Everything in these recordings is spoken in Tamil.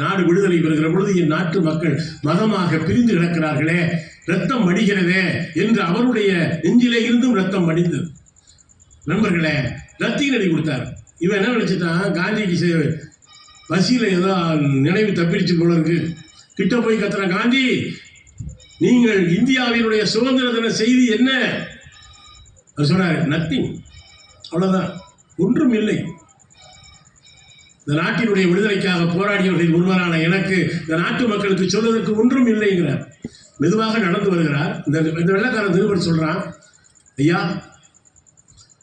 நாடு விடுதலை பெறுகிற பொழுது என் நாட்டு மக்கள் மதமாக பிரிந்து கிடக்கிறார்களே ரத்தம் வடிகிறதே என்று அவருடைய நெஞ்சிலே இருந்தும் ரத்தம் வடிந்தது. நண்பர்களே ரத்தின அடி கொடுத்தார். இவன் என்ன நினைச்சிட்டான்? காந்திக்கு பசியில் ஏதோ நினைவு தப்பிடுச்சு போல இருக்கு. கிட்ட போய் கத்துற காந்தி நீங்கள் இந்தியாவினுடைய சுதந்திர தின செய்தி என்ன? அவர் சொன்னார் நத்திங் அவ்வளோதான் ஒன்றும் இல்லை. இந்த நாட்டினுடைய விடுதலைக்காக போராடியவர்களில் ஒருவரான எனக்கு இந்த நாட்டு மக்களுக்கு சொல்வதற்கு ஒன்றும் இல்லைங்கிறார். மெதுவாக நடந்து வருகிறார். இந்த இந்த வெள்ளக்காரன் நிருபர் சொல்றான் ஐயா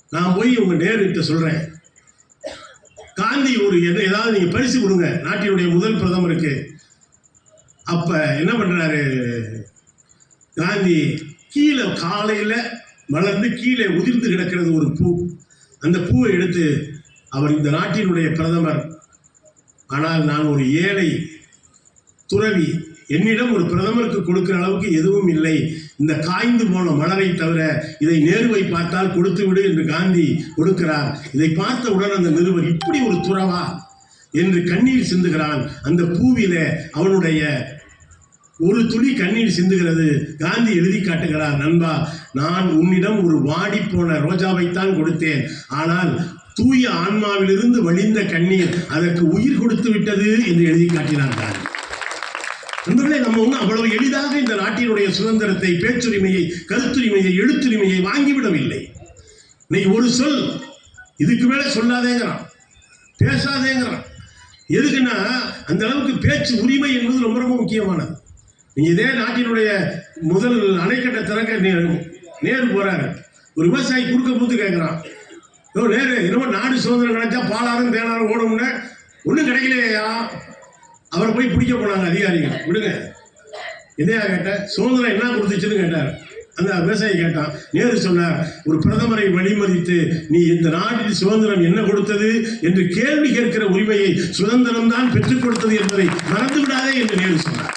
நான் போய் உங்க நேருகிட்ட சொல்றேன். காந்தி ஒரு எதை ஏதாவது நீங்க பரிசு கொடுங்க. நாட்டினுடைய முதல் பிரதமருக்கு. அப்ப என்ன பண்றாரு? காந்தி கீழே காலையில் வளர்ந்து கீழே உதிர்ந்து கிடக்கிறது ஒரு பூ. அந்த பூவை எடுத்து அவர் இந்த நாட்டினுடைய பிரதமர். ஆனால் நான் ஒரு ஏழை துறவி. என்னிடம் ஒரு பிரதமருக்கு கொடுக்கிற அளவுக்கு எதுவும் இல்லை. இந்த காய்ந்து போன மலரை தவிர இதை நேருவை பார்த்தால் கொடுத்து விடு என்று காந்தி கொடுக்கிறார். இதை பார்த்தவுடன் அந்த நிருபர் இப்படி ஒரு துறவா என்று கண்ணீர் சிந்துகிறான். அந்த பூவிலே அவனுடைய ஒரு துளி கண்ணீர் சிந்துகிறது. காந்தி எழுதி காட்டுகிறார் நண்பா நான் உன்னிடம் ஒரு வாடிப்போன ரோஜாவைத்தான் கொடுத்தேன். ஆனால் தூய ஆன்மாவிலிருந்து வழிந்த கண்ணீர் அதற்கு உயிர் கொடுத்து விட்டது என்று எழுதி காட்டினார் நண்பர்களே நம்ம ஒன்றும் அவ்வளவு எளிதாக இந்த நாட்டினுடைய சுதந்திரத்தை பேச்சுரிமையை கருத்துரிமையை எழுத்துரிமையை வாங்கிவிடவில்லை இன்னைக்கு ஒரு சொல் இதுக்கு மேலே சொல்லாதேங்கிறான் பேசாதேங்கிறான். எதுக்குன்னா அந்த அளவுக்கு பேச்சு உரிமை என்பது ரொம்ப ரொம்ப முக்கியமானது. நீங்கள் இதே நாட்டினுடைய முதல் அணைக்கட்ட திறக்க நே- நேரு போகிறாரு ஒரு விவசாயி குறுக்க பூத்து கேட்கிறான் ஓ நேரு என்னமோ நாடு சுதந்திரம் கிடைச்சா பாலாரும் தேனாரும் ஓடும்னு. ஒன்றும் கிடைக்கலையா? அவரை போய் பிடிக்க போனாங்க அதிகாரிகள். விடுங்க. என்னையா கேட்ட? சுதந்திரம் என்ன கொடுத்துச்சுன்னு கேட்டார். அந்த விவசாயி கேட்டான். நேரு சொன்னார் ஒரு பிரதமரை வழிமதித்து நீ இந்த நாட்டில் சுதந்திரம் என்ன கொடுத்தது? என்று கேள்வி கேட்கிற உரிமையை சுதந்திரம் தான் பெற்றுக் கொடுத்தது என்பதை மறந்து விடாதே என்று நேரு சொன்னார்.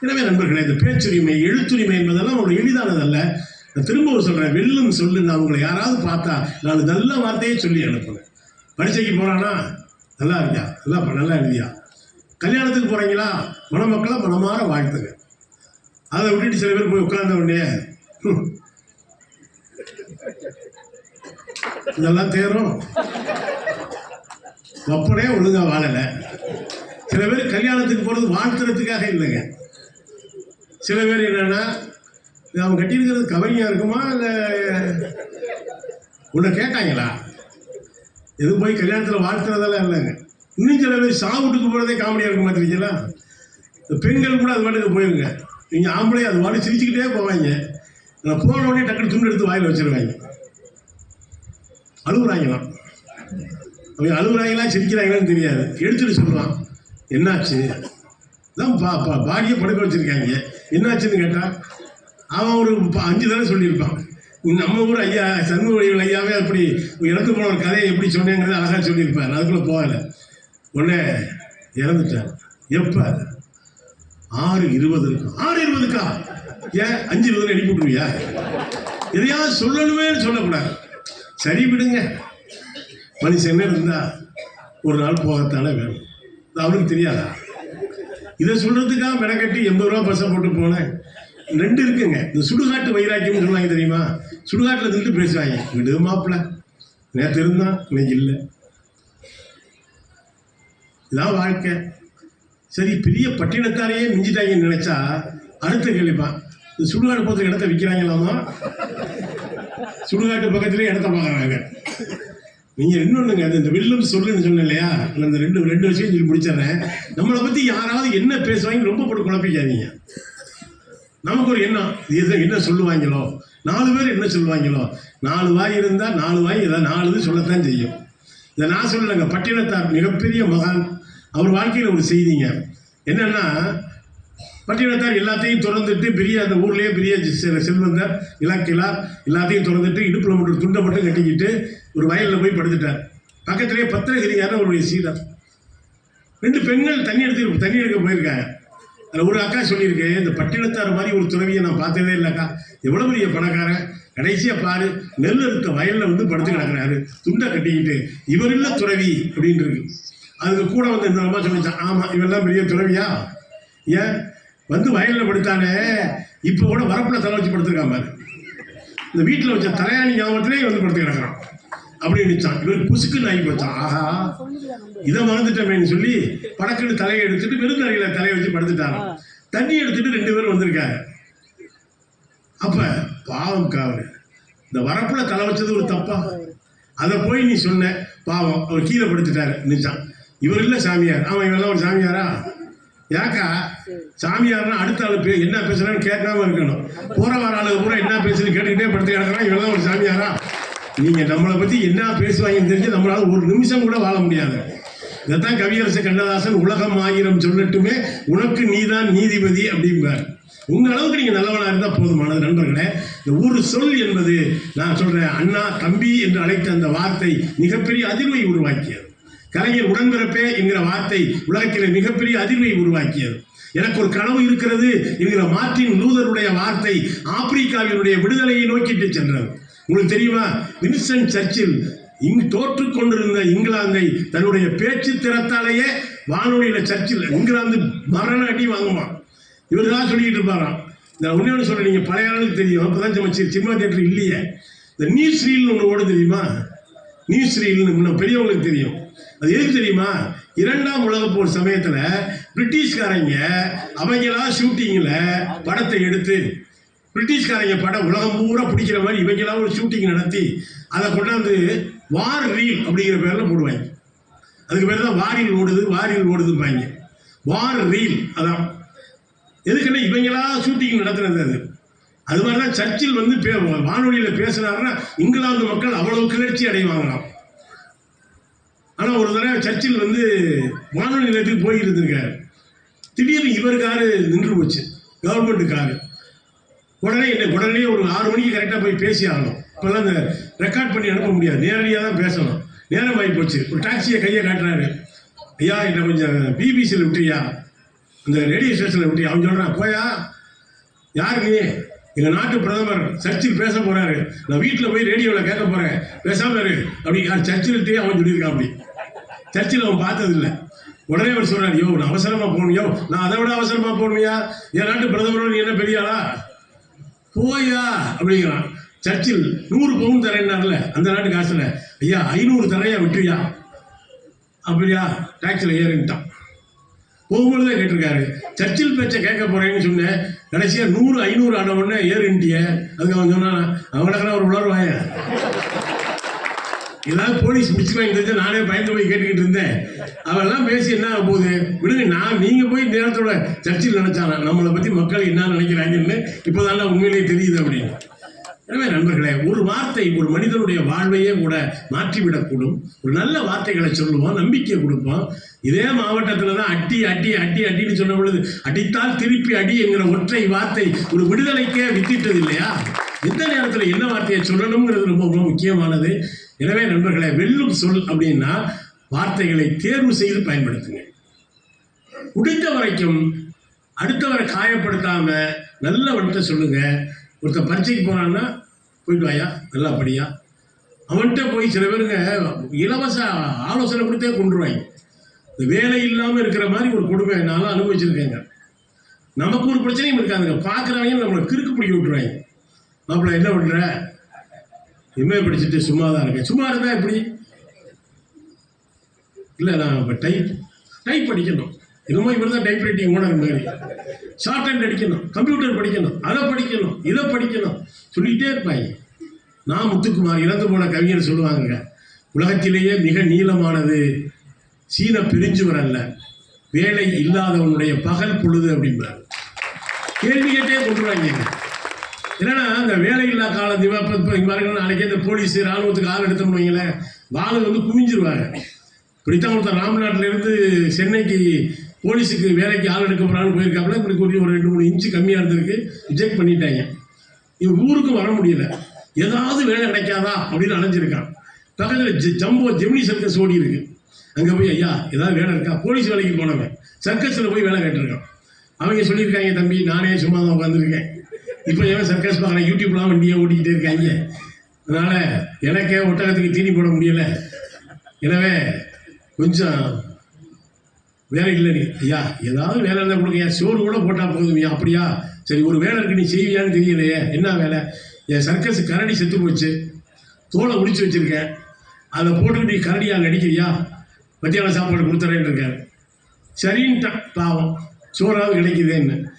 எனவே நண்பர்களே இந்த பேச்சுரிமை எழுத்துரிமை என்பதெல்லாம் ஒரு எளிதானதல்ல. திரும்பவும் சொல்றேன். வெல்லும் சொல்லு நான் உங்களை யாராவது பார்த்தா நான் நல்ல வார்த்தையே சொல்லி அனுப்புவேன் பரீட்சைக்கு போறானா? நல்லா இருக்கியா? நல்லா நல்லா எழுதியா கல்யாணத்துக்கு போறீங்களா? மணமக்களை மனமாற வாழ்த்துங்க. அதை விட்டுட்டு சில பேர் போய் உட்கார்ந்த உடனே இதெல்லாம் தேரும். அப்படே ஒழுங்கா வாழலை. சில பேர் கல்யாணத்துக்கு போறது வாழ்த்துறதுக்காக இல்லைங்க. சில பேர் என்னன்னா அவன் கட்டியிருக்கிறது கவரியா இருக்குமா இல்லை உன்னை கேட்டாங்களா? எதுவும் போய் கல்யாணத்தில் வாழ்த்துறதெல்லாம் இல்லைங்க. இன்னும் சில பேர் சாவுட்டுக்கு போகிறதே காமெடியாக இருக்க மாட்டீங்களா பெண்கள் கூட அது பாட்டுக்கு போயிருங்க. நீங்கள் ஆம்பளை அது பாட்டு சிரிச்சுக்கிட்டே போவாங்க. நான் போன உடனே டக்குனு துண்டு எடுத்து வாயில் வச்சிருவாங்க. அழுகுறாங்களாம். அவங்க அழுகுறாங்களா சிரிக்கிறாங்களான்னு தெரியாது. எடுத்துட்டு சொல்லலாம் என்னாச்சு? தான் பா பா பாடியை படுக்க வச்சுருக்காங்க. என்னாச்சுன்னு கேட்டால் அவன் ஒரு அஞ்சு தடவை சொல்லியிருப்பான். நம்ம ஊர் ஐயா சண்முக ஐயாவே அப்படி இறந்து போன ஒரு கதையை எப்படி சொன்னேங்கிறத அழகா சொல்லியிருப்பார். அதுக்குள்ள போகல. உடனே இறந்துட்டார். எப்ப? ஆறு இருபது இருக்கும் ஆறு இருபதுக்கா? ஏன் அஞ்சு இருபது எழுப்பி விட்டுருவியா எதையாவது சொல்லணுமே சொல்லக்கூடாது. சரி விடுங்க. மனுஷன் இருந்தா ஒரு நாள் போகத்தானே வேணும். அவனுக்கு அவருக்கு தெரியாதா? இதை சொல்றதுக்காக மெனக்கட்டி எண்பது ரூபா பஸ்ஸை போட்டு போனேன். ரெண்டு இருக்குங்க. இந்த சுடுகாட்டு வைராக்கியம் சொல்லுவாங்க தெரியுமா? சுடுகாட்டில் நின்று பேசுவாங்க விடு மாப்பிள்ள நேற்று இருந்தான் இன்னைக்கு இல்லை. இதான் வாழ்க்கை. சரி பெரிய பட்டினத்தாரையே மிஞ்சிட்டாங்கன்னு நினைச்சா அடுத்த கேள்விப்பான் இந்த சுடுகாடு பக்கத்தில் இடத்த விற்கிறாங்களாமா சுடுகாட்டு பக்கத்துலேயே இடத்த பார்க்குறாங்க. நீங்கள் இன்னொன்றுங்க அந்த இந்த சொல்லுன்னு சொன்னேன் இல்லையா? நான் இந்த ரெண்டு ரெண்டு விஷயம் சொல்லி முடிச்சிடுறேன். நம்மளை பற்றி யாராவது என்ன பேசுவாங்க ரொம்ப போட்டு குழப்பிக்காதீங்க. நமக்கு ஒரு எண்ணம். இது என்ன சொல்லுவாங்களோ? நாலு பேர் என்ன சொல்லுவாங்களோ? நாலு வாய் இருந்தால் நாலு வாய் ஏதாவது நாலு இது சொல்லத்தான் செய்யும். இதை நான் சொல்லலைங்க. பட்டினத்தார் மிகப்பெரிய மகான். அவர் வாழ்க்கையில் ஒரு செய்திங்க. என்னென்னா பட்டினத்தார் எல்லாத்தையும் திறந்துட்டு பெரிய அந்த ஊர்லேயே பெரிய செல்வந்தர் இலக்கிலார் எல்லாத்தையும் திறந்துட்டு இடுப்பில் மட்டும் துண்டை மட்டும் கட்டிக்கிட்டு ஒரு வயலில் போய் படுத்துட்டார். பக்கத்துலேயே பத்திரகிரியார் அவருடைய சீடர். ரெண்டு பெண்கள் தண்ணி எடுத்து தண்ணி எடுக்க போயிருக்காங்க. அதில் ஒரு அக்கா சொல்லியிருக்கு இந்த பட்டினத்தார் மாதிரி ஒரு துறவியை நான் பார்த்ததே இல்லைக்கா. எவ்வளோ பெரிய பணக்காரன். கடைசியாக பாரு நெல் இருக்க வயலில் வந்து படுத்து கிடக்குறாரு. துண்டை கட்டிக்கிட்டு இவர் இல்லை துறவி அப்படின்னு இருக்கு அதுக்கு கூட வந்து இந்த அம்மா சொல்லிச்சான் ஆமாம் இவெல்லாம் பெரிய துறவியா? ஏன்? வந்து வயலில் படுத்தானே இப்போ கூட வரப்பில் தலை வச்சு படுத்திருக்கான் பாரு. இந்த வீட்டில் வச்ச தலையாணி ஞாபகத்திலே வந்து படுத்து கிடக்கிறான். அப்படின்னுச்சான் இவர் புசுக்குன்னு ஆகி போச்சான் ஆஹா. இதை மறந்துட்டோமேன்னு சொல்லி படக்குன்னு தலையை எடுத்துட்டு விருந்தறையில தலையை வச்சு படுத்துட்டாங்க. தண்ணி எடுத்துட்டு ரெண்டு பேரும் வந்திருக்காங்க. அப்ப பாவம் காவல் இந்த வரப்புல தலை வச்சது ஒரு தப்பா? அதை போய் நீ சொன்ன. பாவம் அவர் கீழே படுத்துட்டாரு நிச்சான் இவர் இல்ல சாமியார். அவன் இவெல்லாம் ஒரு சாமியாரா? ஏக்கா சாமியார்னா அடுத்த ஆளு பே என்ன பேசுறான்னு கேட்காம இருக்கணும். போற வர ஆளு பூரா என்ன பேசுன்னு கேட்டுக்கிட்டே படுத்து கிடக்குறான். இவெல்லாம் ஒரு சாமியாரா? நீங்க நம்மளை பத்தி என்ன பேசுவாங்கன்னு தெரிஞ்சு நம்மளால ஒரு நிமிஷம் கூட வாழ முடியாது. இதைத்தான் கவியரசு கண்ணதாசன் உலகம் ஆயிரம் சொல்லட்டுமே உனக்கு நீதான் நீதிபதி அப்படிம்பார். உங்க அளவுக்கு நீங்க நல்லவனா இருந்தா போதுமானது நண்பர்களே. இந்த ஒரு சொல் என்பது நான் சொல்றேன் அண்ணா தம்பி என்று அழைத்த அந்த வார்த்தை மிகப்பெரிய அதிர்வை உருவாக்கியது. கலைஞர் உடன்பிறப்பே என்கிற வார்த்தை உலகத்திலே மிகப்பெரிய அதிர்வை உருவாக்கியது. எனக்கு ஒரு கனவு இருக்கிறது என்கிற மார்ட்டின் லூதருடைய வார்த்தை ஆப்பிரிக்காவினுடைய விடுதலையை நோக்கிட்டு சென்றது. உங்களுக்கு தெரியுமா? வின்சென்ட் சர்ச்சில் இங்கு தோற்று கொண்டிருந்த இங்கிலாந்தை தன்னுடைய பேச்சு திறத்தாலேயே வானொலியில் சர்ச்சில் இங்கிலாந்து மரண அடி வாங்குமா. இவர் தான் சொல்லிட்டு இருப்பாராம். நான் ஒண்ணே ஒன்று நீங்கள் பழைய ஆளுக்கு தெரியும். அப்பதான் நம்ம சினிமா தேட்டர் இல்லையே. இந்த நியூஸ் ரீல்னு ஒன்று ஓடு தெரியுமா? நியூஸ் ரீல்னு இன்னும் பெரியவங்களுக்கு தெரியும். அது எதுக்கு தெரியுமா? இரண்டாம் உலக போர் சமயத்தில் பிரிட்டிஷ்காரங்க அவங்களா ஷூட்டிங்கில் படத்தை எடுத்து பிரிட்டிஷ்காரங்க படம் உலகம் பூரா பிடிக்கிற மாதிரி இவங்கெல்லாம் ஒரு ஷூட்டிங் நடத்தி அதை கொண்டாந்து வார் ரீல் அப்படிங்கிற பேரில் போடுவாங்க. அதுக்கு பேர் தான் வாரில் ஓடுது வாரில் ஓடுதும்பாங்க. வார் ரீல் அதான். எதுக்குன்னா இவங்களா ஷூட்டிங் நடத்துனது அது. அது மாதிரி தான் சர்ச்சில் வந்து பே வானொலியில் பேசுனாருன்னா இங்கிலாந்து மக்கள் அவ்வளோ கிளர்ச்சி அடைவாங்களாம். ஆனால் ஒரு தடவை சர்ச்சில் வந்து வானொலி நிலையத்துக்கு போய் இருந்திருக்காரு. திடீர்னு இவர் காரு நின்று போச்சு. கவர்மெண்ட் காரு உடனே என்ன உடனே ஒரு ஆறு மணிக்கு கரெக்டாக போய் பேசி ஆகணும். இப்போல்லாம் அந்த ரெக்கார்ட் பண்ணி அனுப்ப முடியாது. நேரடியாக தான் பேசணும். நேரம் ஆகி போச்சு. ஒரு டாக்ஸியை கையை காட்டுறாரு. ஐயா என்ன கொஞ்சம் பிபிசியில் விட்டுறியா? இந்த ரேடியோ ஸ்டேஷனில் விட்டு அவன் சொல்கிறான் போயா யார் நீ? எங்கள் நாட்டு பிரதமர் சர்ச்சில் பேச போகிறாரு நான் வீட்டில் போய் ரேடியோவில் கேட்க போகிறேன் பேசாமல் இரு. அப்படி யார் சர்ச்சில்ட்டே அவன் சொல்லியிருக்கான் அப்படி. சர்ச்சில் அவன் பார்த்ததில்ல. உடனே அவர் சொல்கிறார் யோ நான் அவசரமாக போகணும். யோ நான் அதை விட அவசரமாக போகணுமையா? என் நாட்டு பிரதமரோட நீ என்ன பெரியாளா போயா? அப்படிங்கிறான். சர்ச்சில் நூறு பவுன் தரேன்னார்ல அந்த நாட்டு காசில். ஐயா ஐநூறு தரையா விட்டுவியா அப்படியா? டாக்ஸில் ஏறிட்டான். போகும்பொழுதே கேட்டிருக்காரு சர்ச்சில் பேச்சை கேட்க போறேன்னு சொன்னேன் கடைசியாக நூறு ஐநூறு ஆன உடனே ஏறிண்டிய அதுக்கு அவன் சொன்னான் அவனுக்கெல்லாம் ஒரு உணர்வாய ஏதாவது போலீஸ் பிடிச்சிருவாங்க தெரிஞ்சு நானே பயந்து போய் கேட்டுக்கிட்டு இருந்தேன். அவெல்லாம் பேசி என்ன ஆக போகுது? விடுங்க நான் நீங்கள் போய் நேரத்தோட சர்ச்சில் நினைச்சானா நம்மளை பற்றி மக்கள் என்ன நினைக்கிறாங்கன்னு இப்போதான் உண்மையிலேயே தெரியுது அப்படின்னு எனவே நண்பர்களே ஒரு வார்த்தை ஒரு மனிதனுடைய வாழ்வையே கூட மாற்றிவிடக்கூடும். ஒரு நல்ல வார்த்தைகளை சொல்லுவோம் நம்பிக்கை கொடுப்போம். இதே மாவட்டத்தில் தான் அட்டி அட்டி அட்டி அட்டின்னு சொன்ன பொழுது அடித்தால் திருப்பி அடி என்கிற ஒற்றை வார்த்தை ஒரு விடுதலைக்கே வித்திட்டது இல்லையா? எந்த நேரத்தில் என்ன வார்த்தையை சொல்லணுங்கிறது ரொம்ப ரொம்ப முக்கியமானது. எனவே நண்பர்களே வெல்லும் சொல் அப்படின்னா வார்த்தைகளை தேர்வு செய்து பயன்படுத்துங்க முடிந்த வரைக்கும் அடுத்தவரை காயப்படுத்தாம நல்ல வழித்த சொல்லுங்க. ஒருத்தன் பரீட்சைக்கு போனான்னா போயிட்டு வாயா நல்லா படியா? அவன்கிட்ட போய் சில பேருங்க இலவச ஆலோசனை கொடுத்தே கொண்டுருவாங்க இந்த வேலை இல்லாமல் இருக்கிற மாதிரி ஒரு கொடுமை நான்லாம் அனுபவிச்சிருக்கேங்க. நமக்கு ஒரு பிரச்சனையும் இருக்காதுங்க. பார்க்குறவங்க நம்மளை கிறுக்கு பிடிக்க விட்டுருவாங்க மாப்பிள்ள என்ன பண்ணுற எம்ஏ படிச்சுட்டு சும்மா தான் இருக்கேன். சும்மா இருந்தால் எப்படி? இல்லை நான் இப்போ டைப் டைப் படிக்கணும். இன்னமும் இவர் தான் டைப் ரைட்டிங் ஓனர் மாதிரி. ஷார்ட் ஹேண்ட் அடிக்கணும் கம்ப்யூட்டர் படிக்கணும் அதை படிக்கணும் இதை படிக்கணும். சொல்லிக்கிட்டே இருப்பாங்க நான் முத்துக்குமார் இறந்து போன கவிஞர் சொல்லுவாங்க உலகத்திலேயே மிக நீளமானது சீன பிரிஞ்சுவர் அல்ல. வேலை இல்லாதவனுடைய பகல் பொழுது அப்படிம்பார். கேள்வி கேட்டே கொண்டுருவாங்க என்னன்னா அந்த வேலையில்லா காலம் திவா இப்போ இங்கே பாருங்க நாளைக்கே இந்த போலீஸ் ராணுவத்துக்கு ஆள் எடுத்தோம்னு வைங்களேன் வாழை வந்து குவிஞ்சிருவாங்க. இப்படித்தான் ஒருத்தர் ராம்நாட்டிலேருந்து சென்னைக்கு போலீஸுக்கு வேலைக்கு ஆள் எடுக்க போகிறான்னு போயிருக்காப்புல இப்படி கொஞ்சம் ஒரு ரெண்டு மூணு இன்ச்சு கம்மியாக இருந்திருக்கு ரிஜெக்ட் பண்ணிட்டாங்க. இவன் ஊருக்கு வர முடியல. ஏதாவது வேலை கிடைக்காதா அப்படின்னு அலைஞ்சிருக்கான். பக்கத்தில் ஜ- ஜம்போ ஜெமினி சர்க்கஸ் ஓடி இருக்கு. அங்கே போய் ஐயா ஏதாவது வேலை இருக்கா? போலீஸ் வேலைக்கு போனவன். சர்க்கஸில் போய் வேலை கேட்டிருக்கான். அவங்க சொல்லியிருக்காங்க தம்பி நானே சும்மா தான் உட்காந்துருக்கேன் இப்போ ஏன் சர்க்கஸ் பார்க்குறேன் யூடியூப்லாம் வண்டியை ஓட்டிக்கிட்டே இருக்காங்க? அதனால் எனக்கே ஒட்டகத்துக்கு தீனி போட முடியல. எனவே கொஞ்சம் வேலை இல்லை நீ. ஐயா ஏதாவது வேலை இருந்தால் கொடுக்கையா சோறு கூட போட்டால் போதுமையா அப்படியா? சரி ஒரு வேலை இருக்கு. நீ செய்வியான்னு தெரியலையே. என்ன வேலை? என் சர்க்கஸ் கரடி செத்து போச்சு. தோலை முடிச்சு வச்சுருக்கேன். அதை போட்டுக்கிட்டு நீ கரடியா நடிக்கிறியா மத்தியானம் சாப்பாடு கொடுத்துறேன்னு இருக்கேன் சரின்ட்டான். பாவம். சோறாவது கிடைக்குதேன்னு.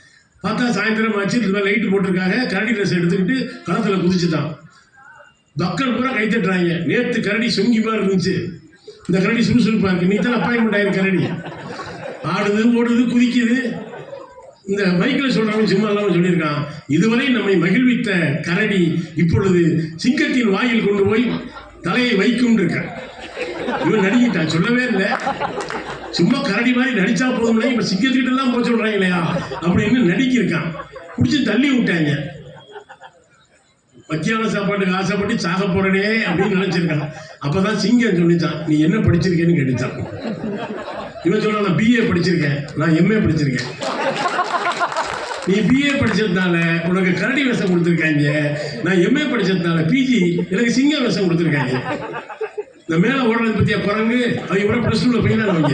பார்த்தா சாயந்தரம் ஆச்சு இது மாதிரி லைட்டு போட்டிருக்காங்க. கரடி ட்ரெஸ் எடுத்துக்கிட்டு களத்தில் குதிச்சுட்டான். மக்கள் பூரா கை தட்டுறாங்க. நேற்று கரடி சொங்கி மாதிரி இருந்துச்சு. இந்த கரடி சுறுசுறுப்பாக இருக்கு. நீ தான் அப்பாயின்மெண்ட் ஆயிரு கரடி. ஆடுது ஓடுது குதிக்குது. இந்த மைக்கில் சொல்கிறவங்க சும்மா இல்லாமல் சொல்லியிருக்கான் இதுவரை நம்மை மகிழ்வித்த கரடி இப்பொழுது சிங்கத்தின் வாயில் கொண்டு போய் தலையை வைக்கும் இருக்க இவன் நடிக்கிட்டான் சொல்லவே இல்லை. சும்மா கரடி மாதிரி நடிச்சா போதும்ல இப்ப சிங்கத்துக்கிட்ட எல்லாம் போக சொல்றாங்க இல்லையா? அப்படின்னு நடிக்கிருக்கான். பிடிச்சி தள்ளி விட்டாங்க. மத்தியான சாப்பாட்டுக்கு ஆசைப்பட்டு சாக போறனே அப்படின்னு நினைச்சிருக்கான். அப்பதான் சிங்கம் சொல்லிச்சான் நீ என்ன படிச்சிருக்கேன்னு கேட்டுச்சான். இவன் சொல்ல நான் பிஏ படிச்சிருக்கேன். நான் எம்ஏ படிச்சிருக்கேன். நீ பிஏ படிச்சதுனால உனக்கு கரடி வேஷம் கொடுத்துருக்காங்க. நான் எம்ஏ படிச்சதுனால பிஜி எனக்கு சிங்க வேஷம் கொடுத்துருக்காங்க. இந்த மேல ஓடுறது பத்தியா பிறகு அவங்க கூட ப்ளஸ் டூல போய் தான் அவங்க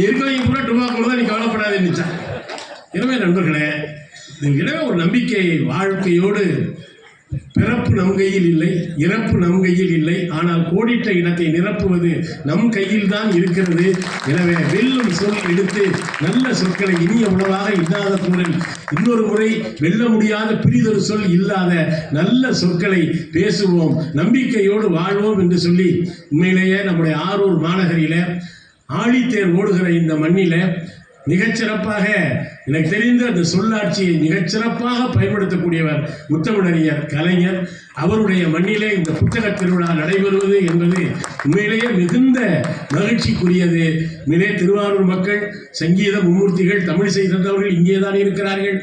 இருக்கவங்க கூட டுபாக்குள்ள தான் நீ கவலைப்படாதுன்னு எனவே நண்பர்களே எனவே ஒரு நம்பிக்கை வாழ்க்கையோடு பிறப்பு நம் கையில் இல்லை இறப்பு நம் கையில் இல்லை. ஆனால் கோடிட்ட இடத்தை நிரப்புவது நம் கையில் தான் இருக்கிறது. எனவே வெல்லும் சொல் எடுத்து நல்ல சொற்களை இனிய உணவாக இல்லாத சூழல் இன்னொரு முறை வெல்ல முடியாத பிரிதொரு சொல் இல்லாத நல்ல சொற்களை பேசுவோம். நம்பிக்கையோடு வாழ்வோம் என்று சொல்லி உண்மையிலேயே நம்முடைய ஆரூர் மாநகரில ஆழித்தேர் ஓடுகிற இந்த மண்ணில மிகச்சிறப்பாக எனக்கு தெரிந்த அந்த சொல்லாட்சியை மிகச்சிறப்பாக பயன்படுத்தக்கூடியவர் முத்தமிழறிஞர் கலைஞர். அவருடைய மண்ணிலே இந்த புத்தக திருவிழா நடைபெறுவது என்பது உண்மையிலேயே மிகுந்த மகிழ்ச்சிக்குரியது. மிலே திருவாரூர் மக்கள் சங்கீத மும்மூர்த்திகள் தமிழிசை தந்தவர்கள் இங்கே தான் இருக்கிறார்கள்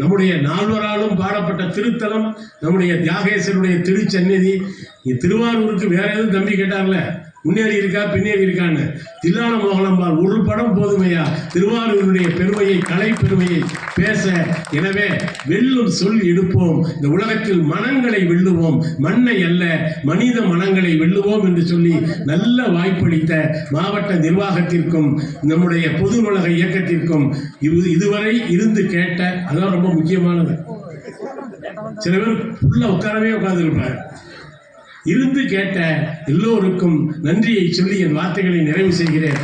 நம்முடைய நால்வராலும் பாடப்பட்ட திருத்தலம் நம்முடைய தியாகேசருடைய திருச்சந்நிதி. திருவாரூருக்கு வேற எதுவும் தம்பி கேட்டார்ல? முன்னேறி இருக்கா பின்னேறி இருக்கான்னு தில்லான மோகனம்பால் ஒரு படம் போதுமையா? திருவாரூருடைய பெருமையை கலை பெருமையை பேச. எனவே வெல்லும் சொல் எடுப்போம். இந்த உலகத்தில் மனங்களை வெல்லுவோம். மண்ணை அல்ல மனித மனங்களை வெல்லுவோம் என்று சொல்லி நல்ல வாய்ப்பளித்த மாவட்ட நிர்வாகத்திற்கும் நம்முடைய பொது உலக இயக்கத்திற்கும் இது இதுவரை இருந்து கேட்ட அதான் ரொம்ப முக்கியமானது. சில பேர் உள்ள உட்காரவே உட்கார்ந்துருப்பார் இருந்து கேட்ட எல்லோருக்கும் நன்றியை சொல்லி என் வார்த்தைகளை நிறைவு செய்கிறேன்.